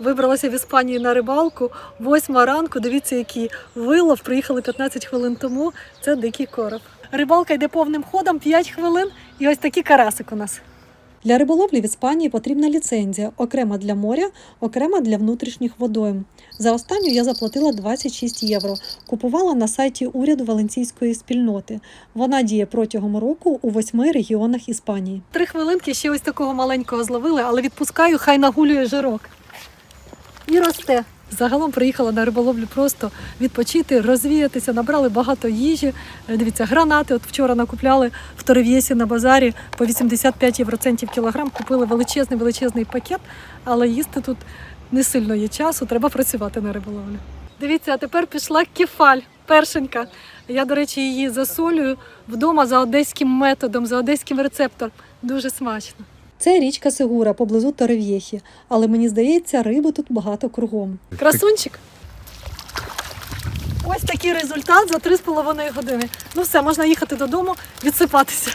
Вибралася в Іспанію на рибалку. Восьма ранку. Дивіться, який вилов. Приїхали 15 хвилин тому. Це дикий короб. Рибалка йде повним ходом 5 хвилин. І ось такий карасик у нас. Для риболовлі в Іспанії потрібна ліцензія, окрема для моря, окрема для внутрішніх водойм. За останню я заплатила 26 євро. Купувала на сайті уряду Валенційської спільноти. Вона діє протягом року у восьми регіонах Іспанії. Три хвилинки ще ось такого маленького зловили, але відпускаю, хай нагулює жирок. І росте. Загалом приїхала на риболовлю просто відпочити, розвіятися, набрали багато їжі. Е, Дивіться, гранати. От вчора накупляли в Торев'єсі на базарі по 85 євроцентів кілограм. Купили величезний величезний пакет, але їсти тут не сильно є часу, треба працювати на риболовлі. Дивіться, а тепер пішла кефаль, першенька. Я, до речі, її засолюю вдома за одеським методом, за одеським рецептом. Дуже смачно. Це річка Сигура поблизу Торев'єхі, але мені здається, риби тут багато кругом. Красунчик. Ось такий результат за 3,5 години. Ну все, можна їхати додому, відсипатися.